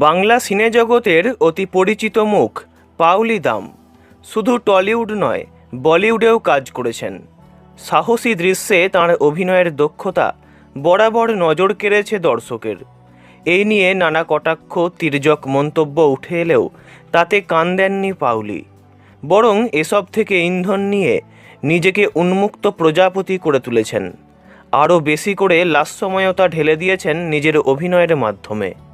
বাংলা সিনে জগতের অতি পরিচিত মুখ পাউলি দাম। শুধু টলিউড নয়, বলিউডেও কাজ করেছেন। সাহসী দৃশ্যে তাঁর অভিনয়ের দক্ষতা বরাবর নজর কেড়েছে দর্শকের। এই নিয়ে নানা কটাক্ষ, তির্যক মন্তব্য উঠে এলেও তাতে কান দেননি পাউলি বরং এসব থেকে ইন্ধন নিয়ে নিজেকে উন্মুক্ত প্রজাপতি করে তুলেছেন। আরও বেশি করে লাস্যময়তা ঢেলে দিয়েছেন নিজের অভিনয়ের মাধ্যমে।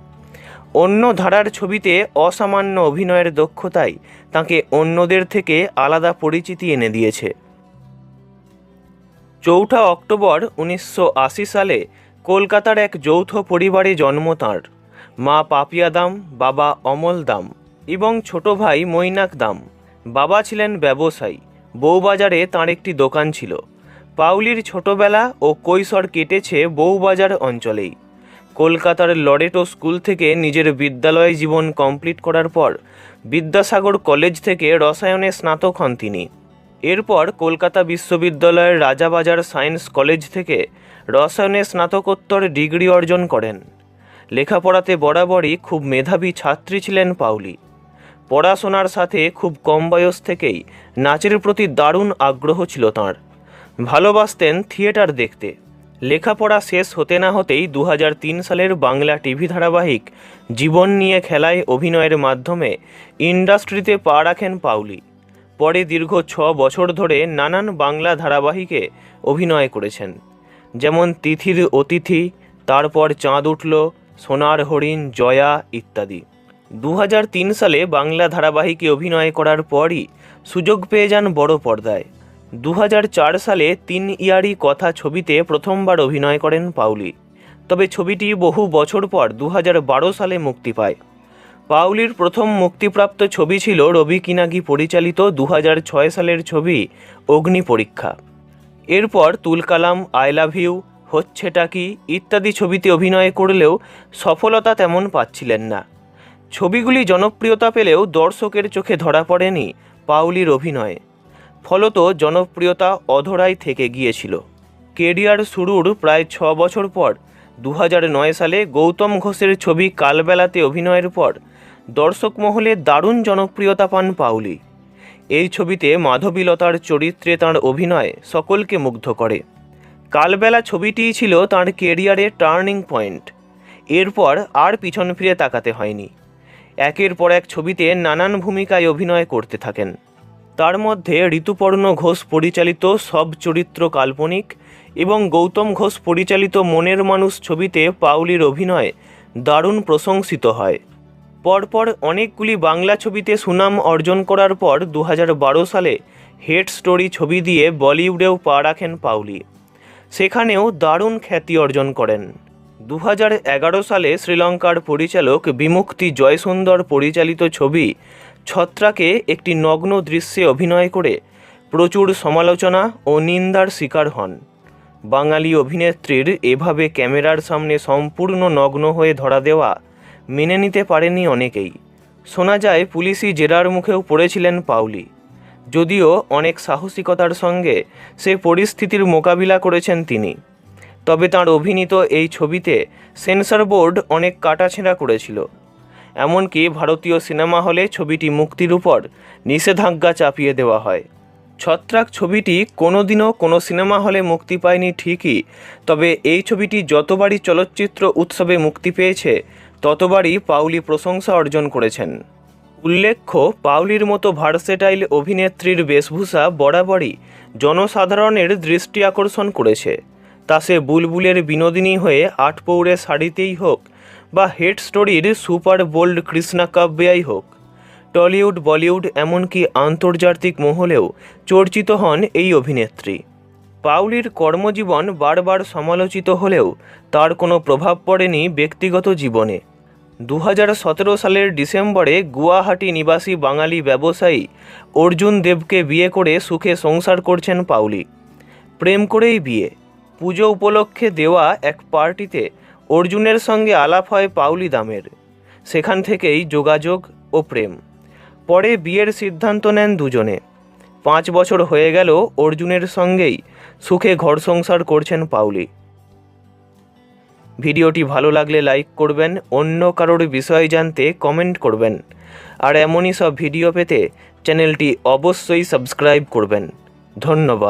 অন্য ধারার ছবিতে অসামান্য অভিনয়ের দক্ষতাই তাকে অন্যদের থেকে আলাদা পরিচিতি এনে দিয়েছে। চৌঠা অক্টোবর উনিশশো আশি সালে কলকাতার এক যৌথ পরিবারে জন্ম তাঁর। মা পাপিয়া দাম, বাবা অমল দাম এবং ছোট ভাই মৈনাক দাম। বাবা ছিলেন ব্যবসায়ী। বউবাজারে তাঁর একটি দোকান ছিল। পাউলির ছোটবেলা ও কৈশোর কেটেছে বউবাজার অঞ্চলেই। কলকাতার লরেটো স্কুল থেকে নিজের বিদ্যালয় জীবন কমপ্লিট করার পর বিদ্যাসাগর কলেজ থেকে রসায়নে স্নাতক হন তিনি। এরপর কলকাতা বিশ্ববিদ্যালয়ের রাজাবাজার সায়েন্স কলেজ থেকে রসায়নে স্নাতকোত্তর ডিগ্রি অর্জন করেন। লেখাপড়াতে বরাবরই খুব মেধাবী ছাত্রী ছিলেন পাউলি পড়াশোনার সাথে খুব কম বয়স থেকেই নাচের প্রতি দারুণ আগ্রহ ছিল তাঁর। ভালোবাসতেন থিয়েটার দেখতে। লেখাপড়া শেষ হতে না হতেই দু হাজার তিন সালের বাংলা টিভি ধারাবাহিক জীবন নিয়ে খেলায় অভিনয়ের মাধ্যমে ইন্ডাস্ট্রিতে পা রাখেন পাউলি পরে দীর্ঘ ছ বছর ধরে নানান বাংলা ধারাবাহিকে অভিনয় করেছেন। যেমন তিথির অতিথি, তারপর চাঁদ উঠল, সোনার হরিণ, জয়া ইত্যাদি। দু হাজার তিন সালে বাংলা ধারাবাহিকে অভিনয় করার পরই সুযোগ পেয়ে যান বড় পর্দায়। দু হাজার চার সালে তিন ইয়ারি কথা ছবিতে প্রথমবার অভিনয় করেন পাউলি তবে ছবিটি বহু বছর পর দু হাজার বারো সালে মুক্তি পায়। পাউলির প্রথম মুক্তিপ্রাপ্ত ছবি ছিল রবি কিনাগি পরিচালিত দু হাজার ছয় সালের ছবি অগ্নি পরীক্ষা। এরপর তুলকালাম আই লাভ ইউ হচ্ছেটা কি ইত্যাদি ছবিতে অভিনয় করলেও সফলতা তেমন পাচ্ছিলেন না। ছবিগুলি জনপ্রিয়তা পেলেও দর্শকের চোখে ধরা পড়েনি পাউলির অভিনয়ে। ফলত জনপ্রিয়তা অধরাই থেকে গিয়েছিল। কেরিয়ার শুরুর প্রায় ছ বছর পর দু সালে গৌতম ঘোষের ছবি কালবেলাতে অভিনয়ের পর, দর্শক মহলে দারুণ জনপ্রিয়তা পান পাউলি এই ছবিতে মাধবীলতার চরিত্রে তাঁর অভিনয় সকলকে মুগ্ধ করে। কালবেলা ছবিটিই ছিল তাঁর কেরিয়ারের টার্নিং পয়েন্ট। এরপর আর পিছন ফিরে তাকাতে হয়নি। একের পর এক ছবিতে নানান ভূমিকায় অভিনয় করতে থাকেন। তার মধ্যে ঋতুপর্ণ ঘোষ পরিচালিত সব চরিত্র কাল্পনিক এবং গৌতম ঘোষ পরিচালিত মনের মানুষ ছবিতে পাউলির অভিনয় দারুণ প্রশংসিত হয়। পরপর অনেকগুলি বাংলা ছবিতে সুনাম অর্জন করার পর দু হাজার বারো সালে হেড স্টোরি ছবি দিয়ে বলিউডেও পা রাখেন পাউলি সেখানেও দারুণ খ্যাতি অর্জন করেন। দু হাজার এগারো সালে শ্রীলঙ্কার পরিচালক বিমুক্তি জয়সুন্দর পরিচালিত ছবি ছত্রাকে একটি নগ্ন দৃশ্যে অভিনয় করে প্রচুর সমালোচনা ও নিন্দার শিকার হন। বাঙালি অভিনেত্রীর এভাবে ক্যামেরার সামনে সম্পূর্ণ নগ্ন হয়ে ধরা দেওয়া মেনে নিতে পারেনি অনেকেই। শোনা যায়, পুলিশি জেরার মুখেও পড়েছিলেন পাউলি। যদিও অনেক সাহসিকতার সঙ্গে সে পরিস্থিতির মোকাবিলা করেছেন তিনি। তবে তাঁর অভিনীত এই ছবিতে সেন্সর বোর্ড অনেক কাটাছেঁড়া করেছিল। এমনকি ভারতীয় সিনেমা হলে ছবিটি মুক্তির উপর নিষেধাজ্ঞা চাপিয়ে দেওয়া হয়। ছত্রাক ছবিটি কোনোদিনও কোনো সিনেমা হলে মুক্তি পায়নি ঠিকই, তবে এই ছবিটি যতবারই চলচ্চিত্র উৎসবে মুক্তি পেয়েছে, ততবারই পাউলি প্রশংসা অর্জন করেছেন। উল্লেখ্য, পাউলির মতো ভার্সেটাইল অভিনেত্রীর বেশভূষা বরাবরই জনসাধারণের দৃষ্টি আকর্ষণ করেছে। তা সে বুলবুলের বিনোদিনী হয়ে আটপৌরে শাড়িতেই হোক বা হেড স্টোরির সুপার বোল্ড কৃষ্ণা কাব্যাই হোক। টলিউড, বলিউড, এমনকি আন্তর্জাতিক মহলেও চর্চিত হন এই অভিনেত্রী। পাউলির কর্মজীবন বারবার সমালোচিত হলেও তার কোনো প্রভাব পড়েনি ব্যক্তিগত জীবনে। দু হাজার সতেরো সালের ডিসেম্বরে গুয়াহাটি নিবাসী বাঙালি ব্যবসায়ী অর্জুন দেবকে বিয়ে করে সুখে সংসার করছেন পাউলি। প্রেম করেই বিয়ে। পুজো উপলক্ষে দেওয়া এক পার্টিতে অর্জুনের সঙ্গে আলাপ হয় পাউলি দামের। সেখান থেকেই যোগাযোগ ও প্রেম। পরে বিয়ের সিদ্ধান্ত নেন দুজনে। পাঁচ বছর হয়ে গেল অর্জুনের সঙ্গেই সুখে ঘর সংসার করছেন পাউলি। ভিডিওটি ভালো লাগলে লাইক করবেন, অন্য কারোর বিষয় জানতে কমেন্ট করবেন। আর এমনই সব ভিডিও পেতে চ্যানেলটি অবশ্যই সাবস্ক্রাইব করবেন। ধন্যবাদ।